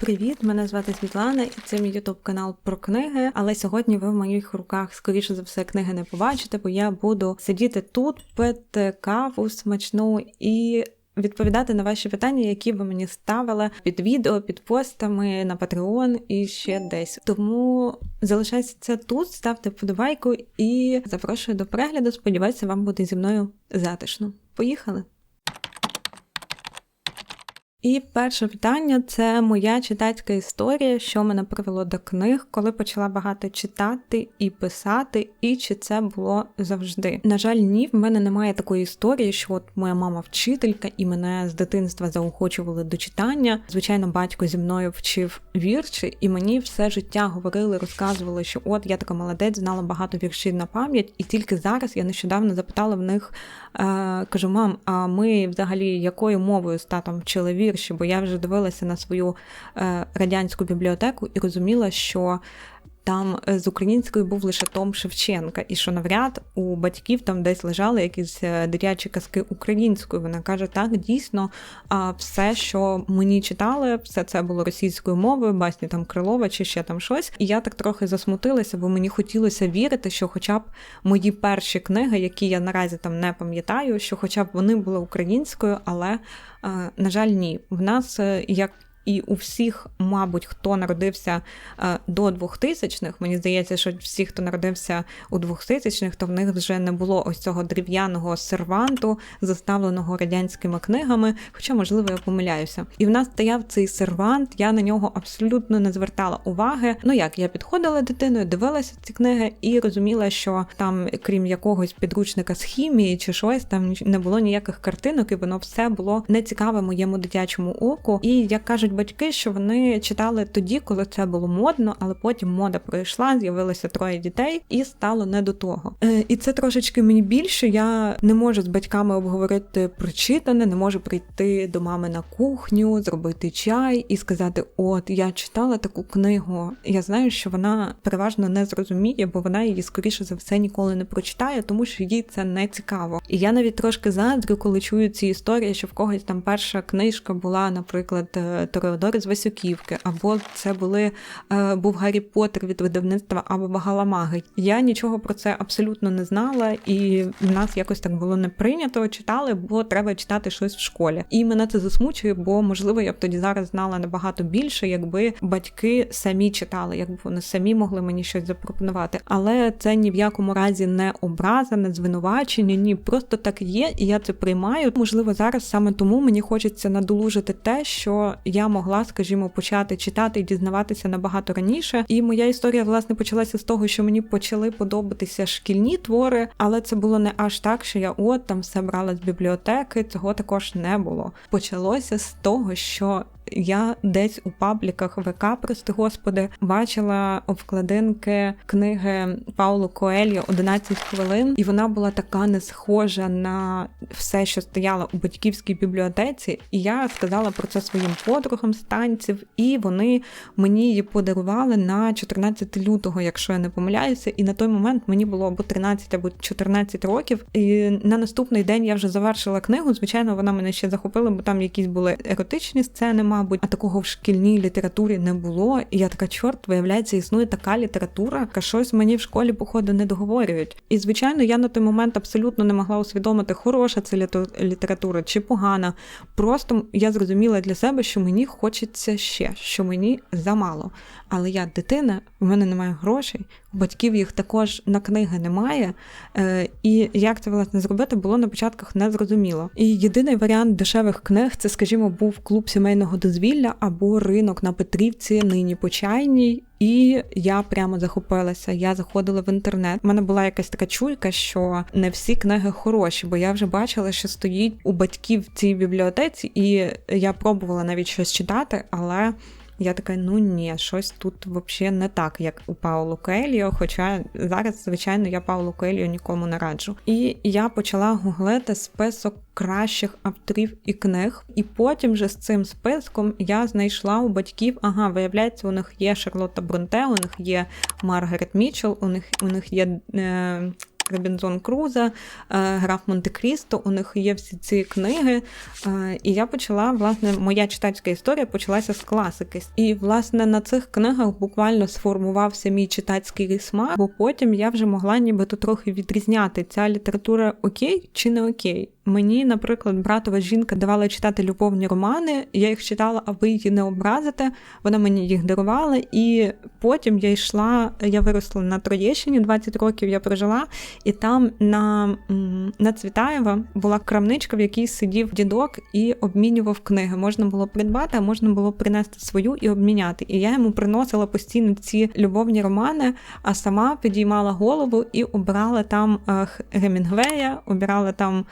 Привіт, мене звати Світлана, і це мій ютуб канал про книги. Але сьогодні ви в моїх руках, скоріше за все, книги не побачите, бо я буду сидіти тут, пити каву смачну і. Відповідати на ваші питання, які ви мені ставили під відео, під постами на Patreon і ще десь. Тому залишайтеся тут, ставте вподобайку і запрошую до перегляду. Сподіваюся, вам буде зі мною затишно. Поїхали! І перше питання це моя читацька історія, що мене привело до книг, коли почала багато читати і писати, і чи це було завжди. На жаль, ні, в мене немає такої історії, що от моя мама вчителька і мене з дитинства заохочували до читання. Звичайно, батько зі мною вчив вірші, і мені все життя говорили, розказували, що от я така молодець, знала багато віршів на пам'ять, і тільки зараз я нещодавно запитала в них, е, кажу, мам, а ми взагалі якою мовою з татом вчили? Вірші, бо я вже дивилася на свою е, радянську бібліотеку і розуміла, що там е, з українською був лише Том Шевченка, і що навряд у батьків там десь лежали якісь е, дитячі казки українською. Вона каже: так, дійсно, все, що мені читали, все це було російською мовою, басні там Крилова чи ще там щось. І я так трохи засмутилася, бо мені хотілося вірити, що, хоча б мої перші книги, які я наразі там не пам'ятаю, що, хоча б вони були українською, але на жаль, ні. В нас е, як і у всіх, мабуть, хто народився е, до 2000-х, мені здається, що всі, хто народився у 2000-х, то в них вже не було ось цього древ'яного серванту, заставленого радянськими книгами, хоча, можливо, я помиляюся. І в нас стояв цей сервант, я на нього абсолютно не звертала уваги. Ну як я підходила дитиною, дивилася ці книги і розуміла, що там, крім якогось підручника з хімії чи щось, там не було ніяких картинок, і воно все було нецікаве моєму дитячому оку. І як кажуть, батьки, що вони читали тоді, коли це було модно, але потім мода пройшла, з'явилося троє дітей, і стало не до того. Е, і це трошечки мені більше. Я не можу з батьками обговорити прочитане, не можу прийти до мами на кухню, зробити чай і сказати: От я читала таку книгу. Я знаю, що вона переважно не зрозуміє, бо вона її скоріше за все ніколи не прочитає, тому що їй це не цікаво. І я навіть трошки заздрю, коли чую ці історії, що в когось там перша книжка була, наприклад, Теодори з Васюківки, або це були е, був Гаррі Поттер від видавництва або Багаламаги. Я нічого про це абсолютно не знала, і в нас якось так було не прийнято читали, бо треба читати щось в школі. І мене це засмучує, бо можливо я б тоді зараз знала набагато більше, якби батьки самі читали, якби вони самі могли мені щось запропонувати. Але це ні в якому разі не образа, не звинувачення, ні, просто так є, і я це приймаю. Можливо, зараз саме тому мені хочеться надолужити те, що я могла скажімо, почати читати і дізнаватися набагато раніше. І моя історія власне почалася з того, що мені почали подобатися шкільні твори, але це було не аж так, що я от там все брала з бібліотеки. Цього також не було. Почалося з того, що я десь у пабліках ВК, прости господи, бачила обкладинки книги Паулу Коельо «11 хвилин, і вона була така не схожа на все, що стояло у батьківській бібліотеці. І я сказала про це своїм подругам з танців, і вони мені її подарували на 14 лютого, якщо я не помиляюся. І на той момент мені було або 13, або 14 років. І на наступний день я вже завершила книгу. Звичайно, вона мене ще захопила, бо там якісь були еротичні сцени мабуть, а такого в шкільній літературі не було. І я така, чорт, виявляється, існує така література, яка щось мені в школі, походу, не договорюють. І звичайно, я на той момент абсолютно не могла усвідомити, хороша це література чи погана. Просто я зрозуміла для себе, що мені хочеться ще, що мені замало. Але я дитина, в мене немає грошей, батьків їх також на книги немає. Е, І як це власне зробити, було на початках незрозуміло. І єдиний варіант дешевих книг це, скажімо, був клуб сімейного дозвілля або ринок на Петрівці, нині почайній. І я прямо захопилася. Я заходила в інтернет. У мене була якась така чуйка, що не всі книги хороші, бо я вже бачила, що стоїть у батьків в цій бібліотеці, і я пробувала навіть щось читати, але. Я така, ну ні, щось тут взагалі не так, як у Паулу Коеліо, Хоча зараз, звичайно, я Паулу Коеліо нікому не раджу. І я почала гуглити список кращих авторів і книг, і потім вже з цим списком я знайшла у батьків. Ага, виявляється, у них є Шарлотта Бронте, у них є Маргарет Мічел, у них у них є. Е, Робінзон Круза, е, Граф Монте-Крісто. У них є всі ці книги. Е, і я почала, власне, моя читацька історія почалася з класики. І, власне, на цих книгах буквально сформувався мій читацький смак, бо потім я вже могла нібито трохи відрізняти ця література окей чи не окей. Мені, наприклад, братова жінка давала читати любовні романи. Я їх читала, аби її не образити. Вона мені їх дарувала, і потім я йшла. Я виросла на Троєщині, 20 років я прожила, і там на на Цвітаєва була крамничка, в якій сидів дідок і обмінював книги. Можна було придбати, а можна було принести свою і обміняти. І я йому приносила постійно ці любовні романи, а сама підіймала голову і обирала там е, Гемінгвея, обирала там.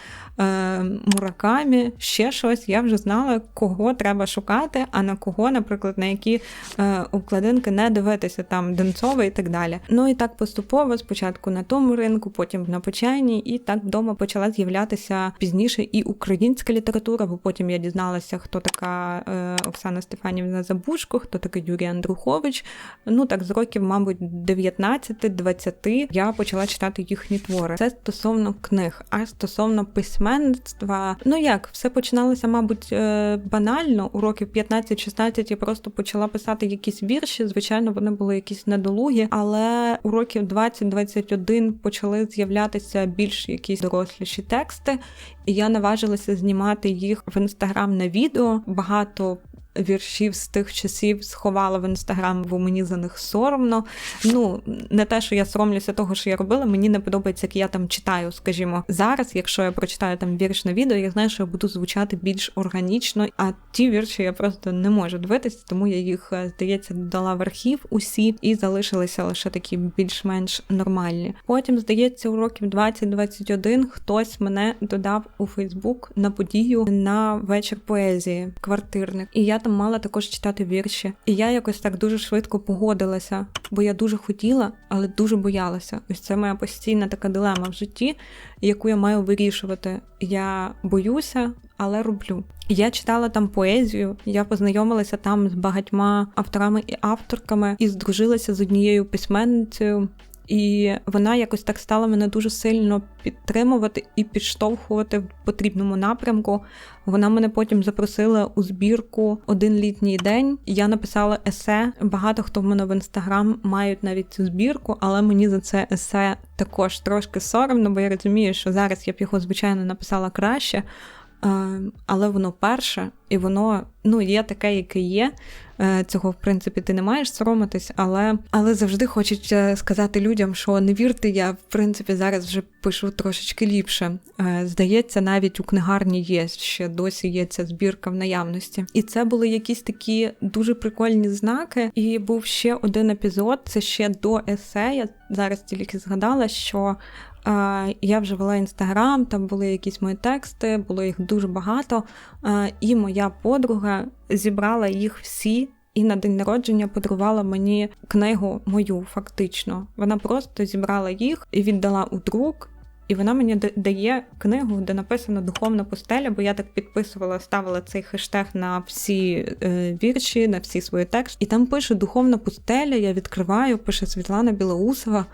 Е, муракамі, ще щось, я вже знала, кого треба шукати, а на кого, наприклад, на які е, обкладинки не дивитися, там Донцова і так далі. Ну і так поступово, спочатку на тому ринку, потім на почайні, і так вдома почала з'являтися пізніше і українська література, бо потім я дізналася, хто така е, Оксана Стефанівна Забушко, хто такий Юрій Андрухович. Ну так з років, мабуть, 19-20 я почала читати їхні твори. Це стосовно книг, а стосовно письмен письменництва. Ну як, все починалося, мабуть, е, банально. У років 15-16 я просто почала писати якісь вірші. Звичайно, вони були якісь недолугі, але у років 20-21 почали з'являтися більш якісь доросліші тексти, і я наважилася знімати їх в інстаграм на відео. Багато віршів з тих часів сховала в інстаграм, бо мені за них соромно. Ну, не те, що я соромлюся того, що я робила, мені не подобається, як я там читаю, скажімо, зараз, якщо я прочитаю там вірш на відео, я знаю, що я буду звучати більш органічно, а ті вірші я просто не можу дивитися, тому я їх, е, здається, дала в архів усі і залишилися лише такі більш-менш нормальні. Потім, здається, у років 20-21 хтось мене додав у Фейсбук на подію на вечір поезії, квартирник. І я там мала також читати вірші. І я якось так дуже швидко погодилася, бо я дуже хотіла, але дуже боялася. Ось це моя постійна така дилема в житті, яку я маю вирішувати. Я боюся, але роблю. Я читала там поезію, я познайомилася там з багатьма авторами і авторками і здружилася з однією письменницею. І вона якось так стала мене дуже сильно підтримувати і підштовхувати в потрібному напрямку. Вона мене потім запросила у збірку один літній день. Я написала есе. Багато хто в мене в інстаграм мають навіть цю збірку, але мені за це есе також трошки соромно, бо я розумію, що зараз я б його звичайно написала краще. Е, але воно перше, і воно ну, є таке, яке є. Е, цього, в принципі, ти не маєш соромитись, але але завжди хочеться сказати людям, що не вірте, я в принципі зараз вже пишу трошечки ліпше. Е, здається, навіть у книгарні є ще досі є ця збірка в наявності. І це були якісь такі дуже прикольні знаки. І був ще один епізод. Це ще до есе. Я зараз тільки згадала, що я вже вела інстаграм, там були якісь мої тексти, було їх дуже багато. І моя подруга зібрала їх всі. І на день народження подарувала мені книгу мою, фактично. Вона просто зібрала їх і віддала у друк. І вона мені дає книгу, де написано Духовна пустеля, бо я так підписувала, ставила цей хештег на всі е, вірші, на всі свої тексти. І там пише Духовна пустеля. Я відкриваю, пише Світлана Білоусова.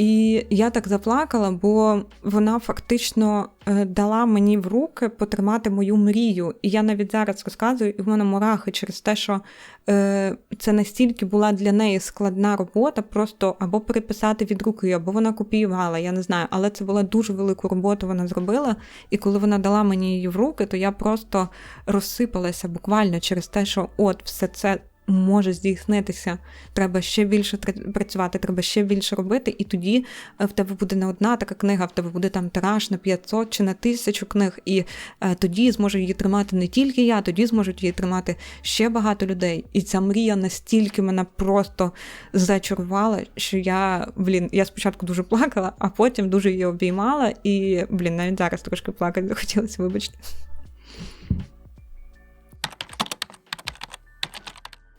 І я так заплакала, бо вона фактично е, дала мені в руки потримати мою мрію. І я навіть зараз розказую, і в мене мурахи через те, що е, це настільки була для неї складна робота, просто або переписати від руки, або вона копіювала, я не знаю. Але це була дуже велику роботу, вона зробила. І коли вона дала мені її в руки, то я просто розсипалася буквально через те, що от все це може здійснитися. Треба ще більше працювати, треба ще більше робити, і тоді е, в тебе буде не одна така книга, в тебе буде там тираж на 500 чи на тисячу книг, і е, тоді зможу її тримати не тільки я, тоді зможуть її тримати ще багато людей. І ця мрія настільки мене просто зачарувала, що я блін, я спочатку дуже плакала, а потім дуже її обіймала, і блін, навіть зараз трошки плакати захотілося, вибачте.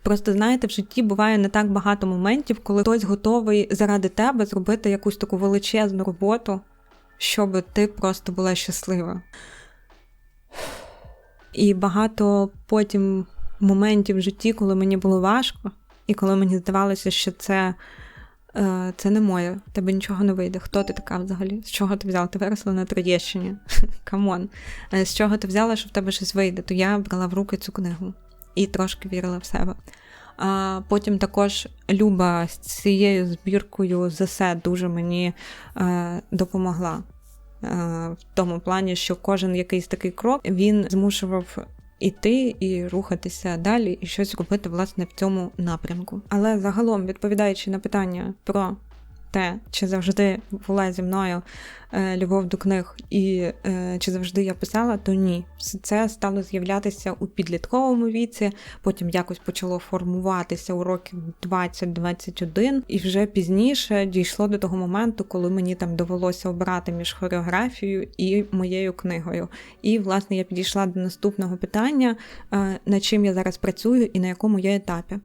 Просто знаєте, в житті буває не так багато моментів, коли хтось готовий заради тебе зробити якусь таку величезну роботу, щоб ти просто була щаслива. І багато потім моментів в житті, коли мені було важко, і коли мені здавалося, що це е, це не моє, тебе нічого не вийде. Хто ти така взагалі? З чого ти взяла? Ти виросла на Троєщині. Камон. Е, з чого ти взяла, що в тебе щось вийде? То я брала в руки цю книгу і трошки вірила в себе. А Потім також Люба з цією збіркою ЗСЕ дуже мені е, допомогла. Е, в тому плані, що кожен якийсь такий крок він змушував іти і рухатися далі, і щось робити власне в цьому напрямку. Але загалом, відповідаючи на питання про те, чи завжди була зі мною е, любов до книг, і е, чи завжди я писала, то ні. Це стало з'являтися у підлітковому віці, потім якось почало формуватися у років 20-21, і вже пізніше дійшло до того моменту, коли мені там довелося обирати між хореографією і моєю книгою. І, власне, я підійшла до наступного питання, е, над чим я зараз працюю і на якому я етапі.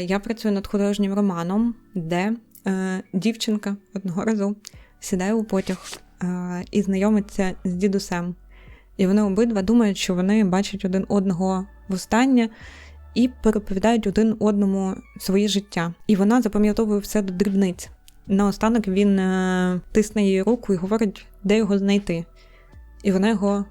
Я працюю над художнім романом, де е, дівчинка одного разу сідає у потяг е, і знайомиться з дідусем. І вони обидва думають, що вони бачать один одного востаннє і переповідають один одному своє життя. І вона запам'ятовує все до дрібниць. Наостанок він е, тисне її руку і говорить, де його знайти. І вона його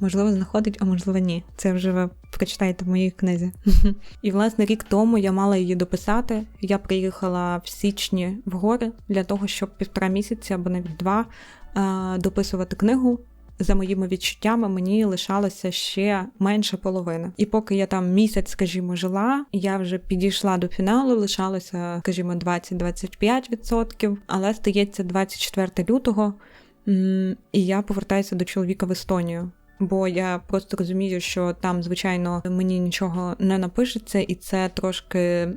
можливо, знаходить, а можливо, ні. Це вже ви прочитаєте в моїй книзі. І, власне, рік тому я мала її дописати. Я приїхала в січні в гори для того, щоб півтора місяці або навіть два дописувати книгу. За моїми відчуттями мені лишалося ще менше половини. І поки я там місяць, скажімо, жила, я вже підійшла до фіналу, лишалося, скажімо, 20-25%, але стається 24 лютого, і я повертаюся до чоловіка в Естонію бо я просто розумію, що там, звичайно, мені нічого не напишеться, і це трошки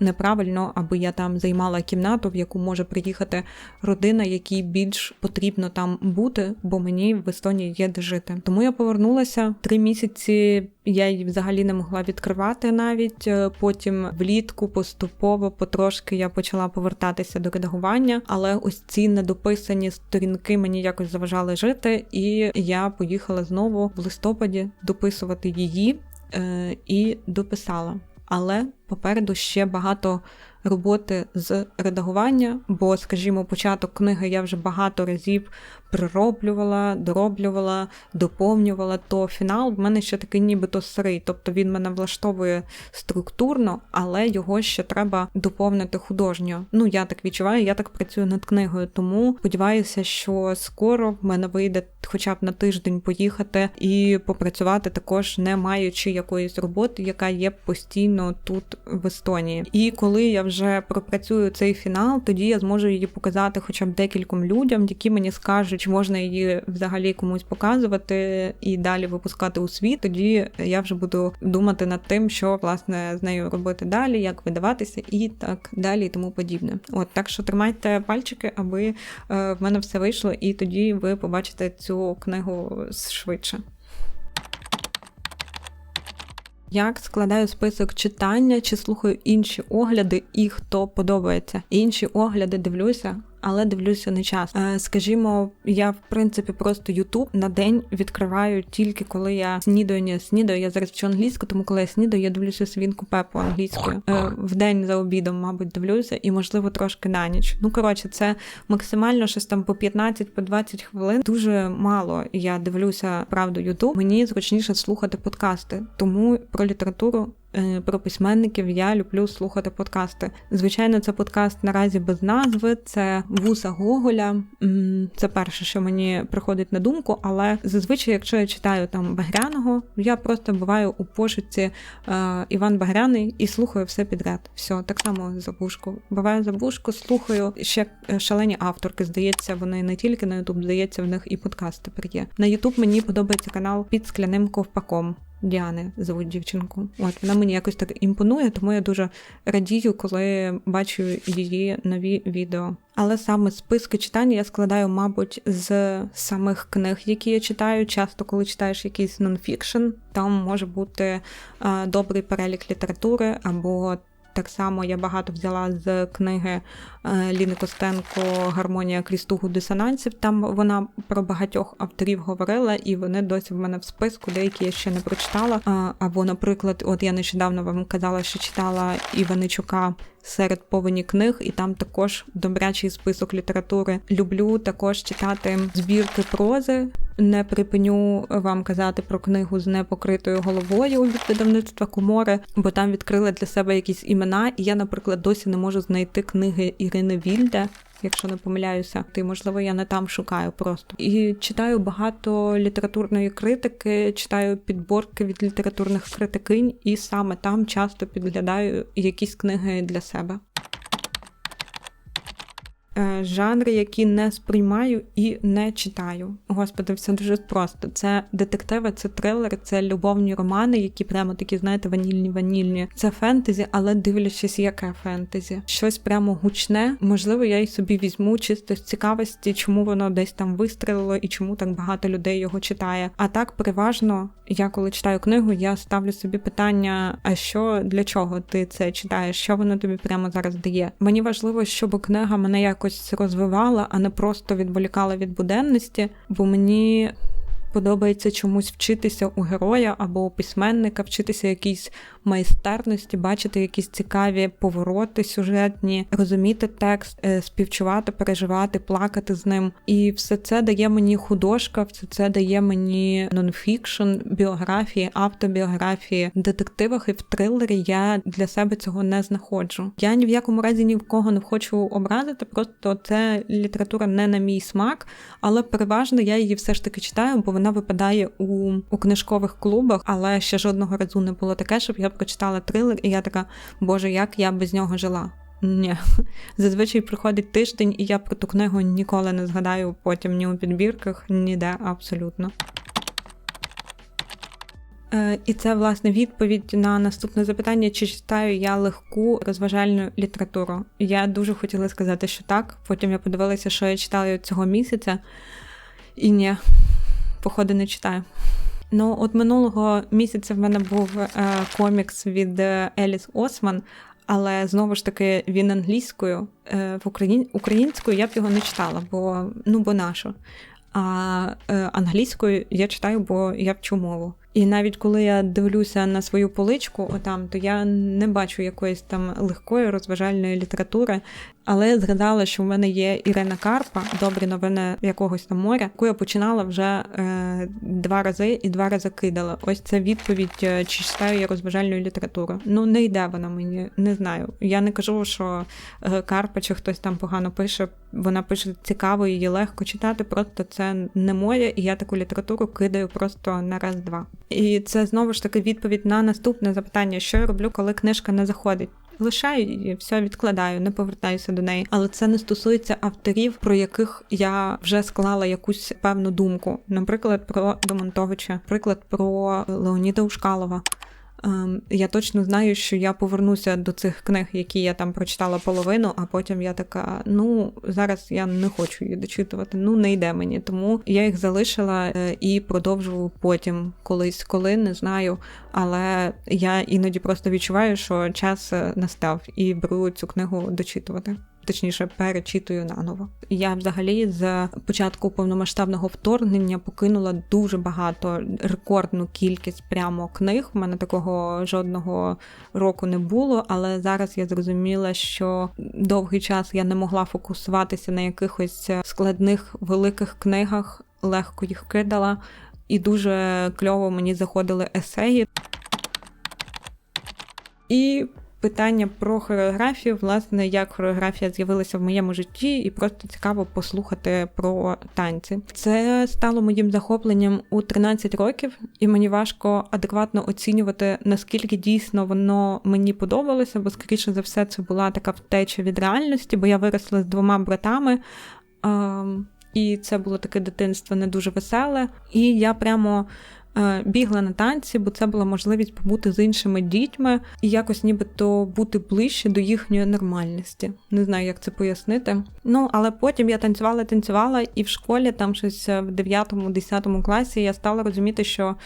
неправильно, аби я там займала кімнату, в яку може приїхати родина, якій більш потрібно там бути, бо мені в Естонії є де жити. Тому я повернулася три місяці. Я її взагалі не могла відкривати навіть. Е, потім влітку поступово потрошки я почала повертатися до редагування, але ось ці недописані сторінки мені якось заважали жити, і я поїхала знову в листопаді дописувати її е, і дописала. Але попереду ще багато роботи з редагування, бо, скажімо, початок книги я вже багато разів пророблювала, дороблювала, доповнювала, то фінал в мене ще такий нібито сирий. Тобто він мене влаштовує структурно, але його ще треба доповнити художньо. Ну, я так відчуваю, я так працюю над книгою, тому сподіваюся, що скоро в мене вийде хоча б на тиждень поїхати і попрацювати також, не маючи якоїсь роботи, яка є постійно тут в Естонії. І коли я вже пропрацюю цей фінал, тоді я зможу її показати хоча б декільком людям, які мені скажуть, чи можна її взагалі комусь показувати і далі випускати у світ. Тоді я вже буду думати над тим, що власне з нею робити далі, як видаватися, і так далі, і тому подібне. От так що тримайте пальчики, аби е, в мене все вийшло, і тоді ви побачите цю книгу швидше. Як складаю список читання, чи слухаю інші огляди, і хто подобається. Інші огляди дивлюся, але дивлюся не час. Е, скажімо, я в принципі просто Ютуб на день відкриваю тільки коли я снідаю, не снідаю. Я зараз вчу англійську, тому коли я снідаю, я дивлюся свінку пепу англійською. Е, в день за обідом, мабуть, дивлюся, і можливо трошки на ніч. Ну коротше, це максимально щось там по 15 по 20 хвилин. Дуже мало я дивлюся правду Ютуб. Мені зручніше слухати подкасти, тому про літературу. Е, про письменників я люблю слухати подкасти. Звичайно, це подкаст наразі без назви, це вуса Гоголя. Це перше, що мені приходить на думку, але зазвичай, якщо я читаю там Багряного, я просто буваю у пошуці е, Іван Багряний і слухаю все підряд. Все, так само забушку. Буваю забушку, слухаю ще е, шалені авторки. Здається, вони не тільки на Ютуб, здається, в них і подкасти є. На Ютуб мені подобається канал під скляним ковпаком. Діани звуть дівчинку. От вона мені якось так імпонує, тому я дуже радію, коли бачу її нові відео. Але саме списки читання я складаю, мабуть, з самих книг, які я читаю. Часто, коли читаєш якийсь нонфікшн, там може бути а, добрий перелік літератури або Так само я багато взяла з книги е, Ліни Костенко Гармонія крістугу дисонансів. Там вона про багатьох авторів говорила, і вони досі в мене в списку, деякі я ще не прочитала. Або, наприклад, от я нещодавно вам казала, що читала Іваничука серед повені книг, і там також добрячий список літератури. Люблю також читати збірки прози. Не припиню вам казати про книгу з непокритою головою від видавництва Комори, бо там відкрили для себе якісь імена, і я, наприклад, досі не можу знайти книги Ірини Вільде. Якщо не помиляюся, ти можливо я не там шукаю просто і читаю багато літературної критики, читаю підборки від літературних критикинь, і саме там часто підглядаю якісь книги для себе. Е, жанри, які не сприймаю і не читаю. Господи, все дуже просто. Це детективи, це трилери, це любовні романи, які прямо такі, знаєте, ванільні, ванільні. Це фентезі, але дивлячись, яке фентезі. Щось прямо гучне. Можливо, я й собі візьму чисто з цікавості, чому воно десь там вистрелило і чому так багато людей його читає. А так переважно, я коли читаю книгу, я ставлю собі питання: а що для чого ти це читаєш? Що воно тобі прямо зараз дає? Мені важливо, щоб книга мене якось розвивала, а не просто відволікала від буденності, бо мені подобається чомусь вчитися у героя або у письменника, вчитися якійсь майстерності, бачити якісь цікаві повороти сюжетні, розуміти текст, е, співчувати, переживати, плакати з ним. І все це дає мені художка, все це дає мені нонфікшн, біографії, автобіографії, в детективах і в трилері я для себе цього не знаходжу. Я ні в якому разі ні в кого не хочу образити, просто це література не на мій смак, але переважно я її все ж таки читаю, бо вона випадає у, у книжкових клубах, але ще жодного разу не було таке, щоб я прочитала трилер, і я така, боже, як я без нього жила. Ні, зазвичай приходить тиждень, і я про ту книгу ніколи не згадаю потім ні у підбірках, ніде абсолютно. Е, і це власне відповідь на наступне запитання: чи читаю я легку розважальну літературу? Я дуже хотіла сказати, що так. Потім я подивилася, що я читала цього місяця, і ні, походу, не читаю. Ну, от минулого місяця в мене був е, комікс від е, Еліс Осман, але знову ж таки він англійською. Е, в Україн... українською я б його не читала, бо ну бо нашу. А англійською я читаю, бо я вчу мову. І навіть коли я дивлюся на свою поличку, отам, то я не бачу якоїсь там легкої розважальної літератури. Але згадала, що в мене є Ірина Карпа, добрі новини якогось там моря, яку я починала вже е, два рази і два рази кидала. Ось це відповідь, е, чи читаю я розважальну літературу. Ну не йде вона мені, не знаю. Я не кажу, що е, Карпа чи хтось там погано пише. Вона пише цікаво, її легко читати. Просто це не моє, і я таку літературу кидаю просто на раз-два. І це знову ж таки відповідь на наступне запитання, що я роблю, коли книжка не заходить. Лишаю все відкладаю, не повертаюся до неї. Але це не стосується авторів, про яких я вже склала якусь певну думку. Наприклад, про Домонтовича, наприклад, про Леоніда Ушкалова. Ем, я точно знаю, що я повернуся до цих книг, які я там прочитала половину, а потім я така: ну зараз я не хочу її дочитувати, ну не йде мені. Тому я їх залишила е, і продовжу потім колись, коли не знаю. Але я іноді просто відчуваю, що час е, настав і беру цю книгу дочитувати точніше перечитую наново. Я взагалі з початку повномасштабного вторгнення покинула дуже багато рекордну кількість прямо книг. У мене такого жодного року не було, але зараз я зрозуміла, що довгий час я не могла фокусуватися на якихось складних великих книгах, легко їх кидала, і дуже кльово мені заходили есеї. І питання про хореографію, власне, як хореографія з'явилася в моєму житті, і просто цікаво послухати про танці. Це стало моїм захопленням у 13 років, і мені важко адекватно оцінювати, наскільки дійсно воно мені подобалося, бо, скоріше за все, це була така втеча від реальності, бо я виросла з двома братами. І це було таке дитинство не дуже веселе. І я прямо бігла на танці, бо це була можливість побути з іншими дітьми і якось нібито бути ближче до їхньої нормальності. Не знаю, як це пояснити. Ну, але потім я танцювала, танцювала, і в школі, там щось в 9-10 класі, я стала розуміти, що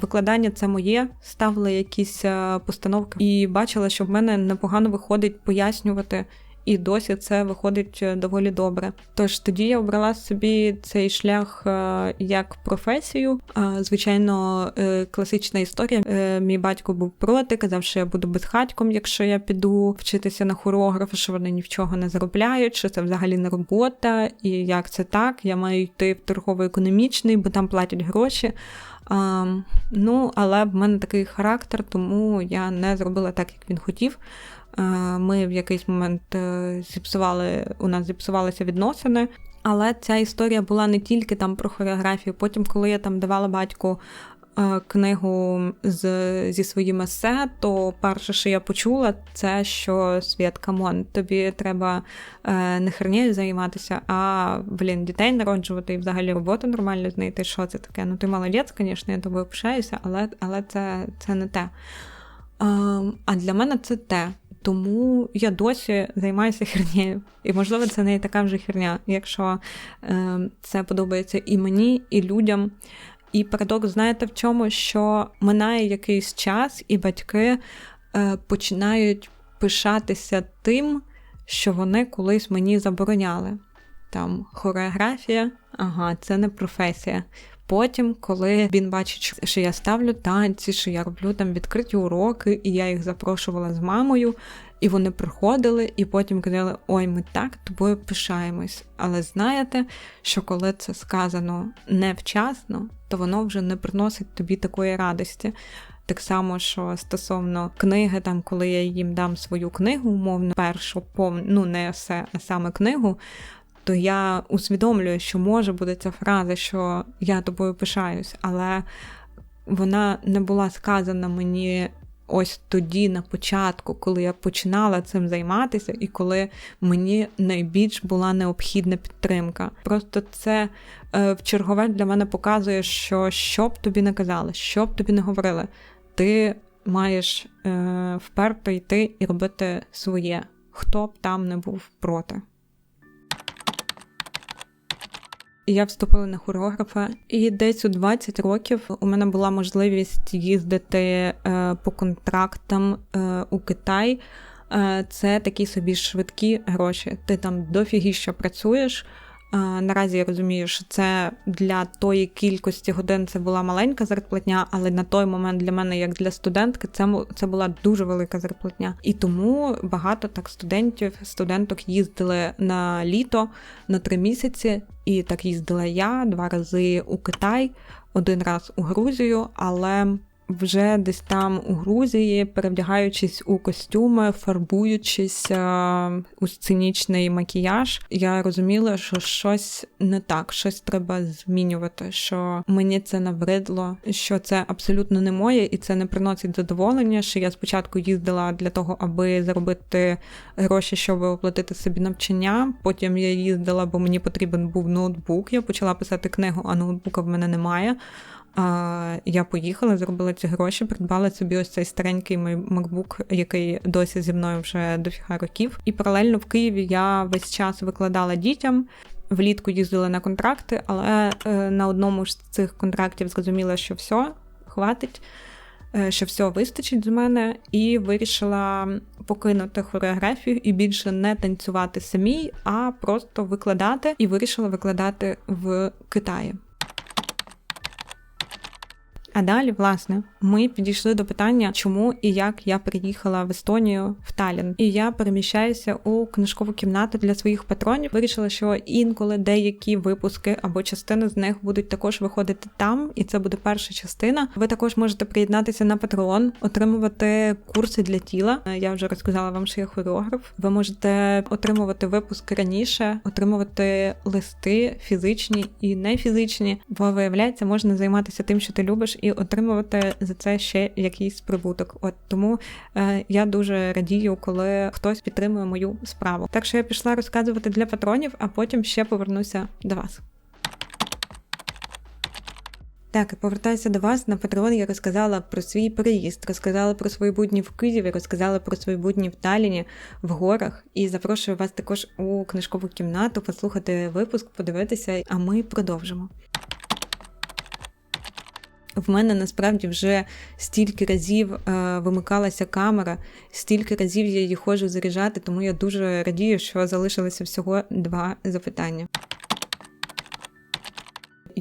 викладання це моє, ставила якісь постановки і бачила, що в мене непогано виходить пояснювати і досі це виходить е, доволі добре. Тож тоді я обрала собі цей шлях е, як професію. Звичайно, е, класична історія. Мій батько був проти, казав, що я буду безхатьком, якщо я піду вчитися на хореографа, що вони ні в чого не заробляють, що це взагалі не робота, і як це так, я маю йти в торгово-економічний, бо там платять гроші. А, Ну, але в мене такий характер, тому я не зробила так, як він хотів. Ми в якийсь момент е, зіпсували, у нас зіпсувалися відносини. Але ця історія була не тільки там про хореографію. Потім, коли я там давала батьку е, книгу з, зі своїм есе, то перше, що я почула, це що Світ, камон, тобі треба е, не хернєю займатися, а блін, дітей народжувати і взагалі роботу нормально знайти. Що це таке? Ну ти молодець, звісно, я тобою пишаюся, але але це, це не те. А для мене це те. Тому я досі займаюся хернею. І, можливо, це не така вже херня, якщо е, це подобається і мені, і людям. І парадокс, знаєте, в чому? Що минає якийсь час, і батьки е, починають пишатися тим, що вони колись мені забороняли. Там хореографія, ага, це не професія. Потім, коли він бачить, що я ставлю танці, що я роблю там відкриті уроки, і я їх запрошувала з мамою, і вони приходили, і потім казали: Ой, ми так тобою пишаємось. Але знаєте, що коли це сказано невчасно, то воно вже не приносить тобі такої радості. Так само, що стосовно книги, там, коли я їм дам свою книгу, умовно, першу повну, ну не все, а саме книгу, то я усвідомлюю, що може бути ця фраза, що я тобою пишаюсь, але вона не була сказана мені ось тоді, на початку, коли я починала цим займатися, і коли мені найбільш була необхідна підтримка. Просто це е, в чергове для мене показує, що що б тобі не казали, що б тобі не говорили, ти маєш е, вперто йти і робити своє, хто б там не був проти. Я вступила на хореографа, і десь у 20 років у мене була можливість їздити е, по контрактам е, у Китай. Е, це такі собі швидкі гроші. Ти там дофігіща працюєш. Наразі я розумію, що це для тої кількості годин це була маленька зарплатня, але на той момент для мене, як для студентки, це це була дуже велика зарплатня. І тому багато так студентів, студенток їздили на літо на три місяці, і так їздила я два рази у Китай, один раз у Грузію, але вже десь там у Грузії, перевдягаючись у костюми, фарбуючись е, у сценічний макіяж, я розуміла, що щось не так, щось треба змінювати. Що мені це набридло, що це абсолютно не моє, і це не приносить задоволення. Що я спочатку їздила для того, аби заробити гроші, щоб оплатити собі навчання. Потім я їздила, бо мені потрібен був ноутбук. Я почала писати книгу, а ноутбука в мене немає. А я поїхала, зробила ці гроші, придбала собі ось цей старенький MacBook, який досі зі мною вже дофіга років. І паралельно в Києві я весь час викладала дітям. Влітку їздила на контракти, але е, на одному з цих контрактів зрозуміла, що все, хватить, е, що все вистачить з мене, і вирішила покинути хореографію і більше не танцювати самій, а просто викладати. І вирішила викладати в Китаї. А далі, власне, ми підійшли до питання, чому і як я приїхала в Естонію в Талін. І я переміщаюся у книжкову кімнату для своїх патронів. Вирішила, що інколи деякі випуски або частини з них будуть також виходити там, і це буде перша частина. Ви також можете приєднатися на Patreon, отримувати курси для тіла. Я вже розказала вам, що я хореограф. Ви можете отримувати випуски раніше, отримувати листи фізичні і не фізичні, бо виявляється, можна займатися тим, що ти любиш і отримувати за це ще якийсь прибуток. От тому е, я дуже радію, коли хтось підтримує мою справу. Так що я пішла розказувати для патронів, а потім ще повернуся до вас. Так, повертаюся до вас на Патреон. Я розказала про свій переїзд, розказала про свої будні в Києві, розказала про свої будні в Таліні, в горах. І запрошую вас також у книжкову кімнату послухати випуск, подивитися, а ми продовжимо. В мене насправді вже стільки разів е, вимикалася камера, стільки разів я її ходжу заряджати, тому я дуже радію, що залишилося всього два запитання.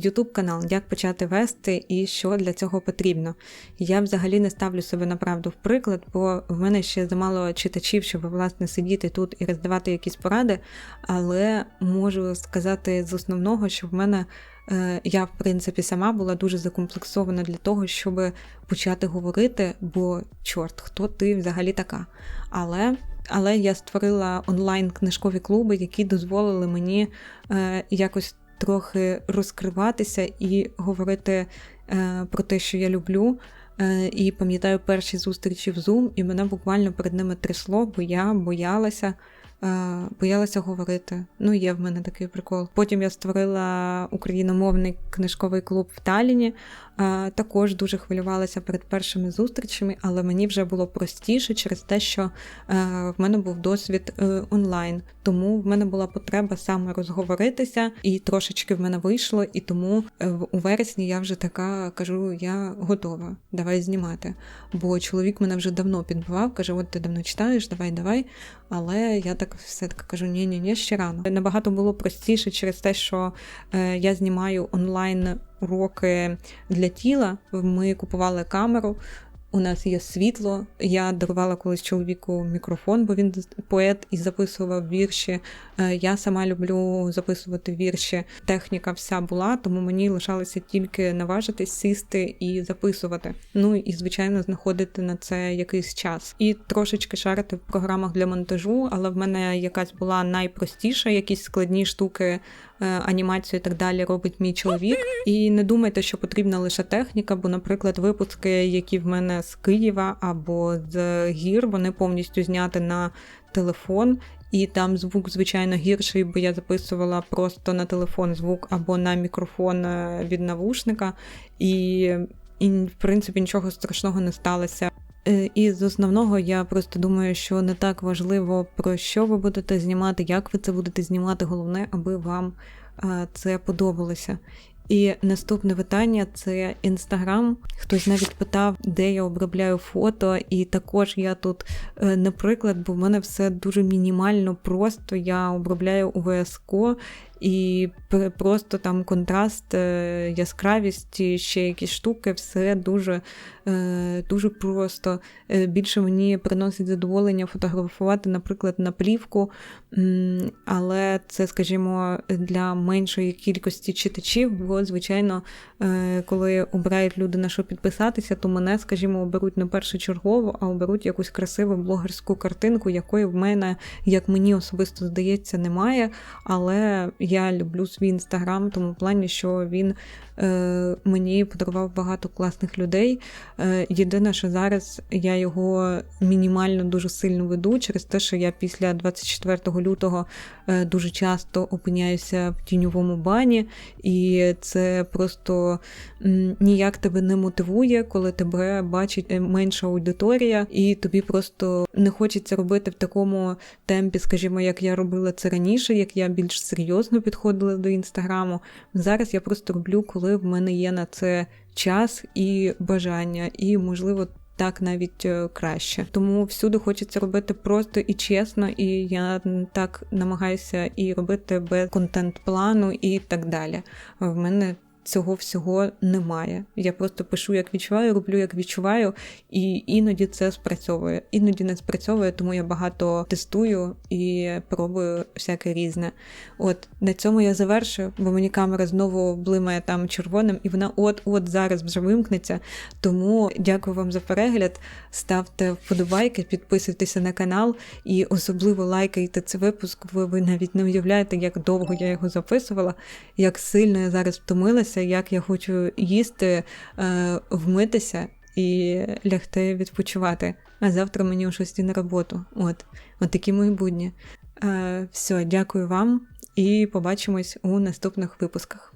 Ютуб канал, як почати вести і що для цього потрібно. Я взагалі не ставлю себе направду в приклад, бо в мене ще замало читачів, щоб власне сидіти тут і роздавати якісь поради, але можу сказати з основного, що в мене е, я, в принципі, сама була дуже закомплексована для того, щоб почати говорити, бо чорт, хто ти взагалі така. Але але я створила онлайн-книжкові клуби, які дозволили мені е, якось трохи розкриватися і говорити е, про те, що я люблю. Е, і пам'ятаю перші зустрічі в Zoom, і мене буквально перед ними трясло, бо я боялася Е, боялася говорити. Ну, є в мене такий прикол. Потім я створила україномовний книжковий клуб в Таліні. Е, також дуже хвилювалася перед першими зустрічами, але мені вже було простіше через те, що е, в мене був досвід онлайн. Тому в мене була потреба саме розговоритися, і трошечки в мене вийшло. І тому у вересні я вже така кажу: я готова, давай знімати. Бо чоловік мене вже давно підбивав, каже: От ти давно читаєш, давай, давай. Але я так все таки кажу: ні, ні, ні, ще рано. Набагато було простіше через те, що е, я знімаю онлайн уроки для тіла. Ми купували камеру. У нас є світло. Я дарувала колись чоловіку мікрофон, бо він поет і записував вірші. Е, я сама люблю записувати вірші. Техніка вся була, тому мені лишалося тільки наважитись, сісти і записувати. Ну і звичайно знаходити на це якийсь час. І трошечки шарити в програмах для монтажу, але в мене якась була найпростіша, якісь складні штуки. Е, анімацію і так далі робить мій чоловік. І не думайте, що потрібна лише техніка, бо, наприклад, випуски, які в мене з Києва або з гір, вони повністю зняти на телефон. І там звук, звичайно, гірший, бо я записувала просто на телефон звук або на мікрофон е, від навушника, і, і в принципі нічого страшного не сталося. Е, і з основного я просто думаю, що не так важливо про що ви будете знімати, як ви це будете знімати. Головне, аби вам це подобалося. І наступне питання це інстаграм. Хтось навіть питав, де я обробляю фото, і також я тут наприклад, бо в мене все дуже мінімально просто. Я обробляю ОВСК і просто там контраст, е, яскравість, ще якісь штуки, все дуже е, дуже просто. Е, більше мені приносить задоволення фотографувати, наприклад, на плівку, але це, скажімо, для меншої кількості читачів, бо, звичайно, коли обирають люди на що підписатися, то мене, скажімо, оберуть не першочергово, а оберуть якусь красиву блогерську картинку, якої в мене, як мені особисто здається, немає. Але я люблю свій інстаграм, тому плані, що він мені подарував багато класних людей. Е, Єдине, що зараз я його мінімально дуже сильно веду через те, що я після 24 лютого е, дуже часто опиняюся в тіньовому бані, і це просто ніяк тебе не мотивує, коли тебе бачить е, менша аудиторія, і тобі просто не хочеться робити в такому темпі, скажімо, як я робила це раніше, як я більш серйозно підходила до інстаграму. Зараз я просто роблю, коли в мене є на це час і бажання, і можливо. Так навіть е, краще, тому всюди хочеться робити просто і чесно, і я так намагаюся і робити без контент-плану і так далі. В мене цього всього немає. Я просто пишу, як відчуваю, роблю, як відчуваю, і іноді це спрацьовує. Іноді не спрацьовує, тому я багато тестую і пробую всяке різне. От на цьому я завершую, бо мені камера знову блимає там червоним, і вона от-от зараз вже вимкнеться. Тому дякую вам за перегляд. Ставте вподобайки, підписуйтеся на канал і особливо лайкайте цей випуск, бо ви навіть не уявляєте, як довго я його записувала, як сильно я зараз втомилася дивилася, як я хочу їсти, е, вмитися і лягти відпочивати. А завтра мені о 6 на роботу. От, от такі мої будні. Е, все, дякую вам і побачимось у наступних випусках.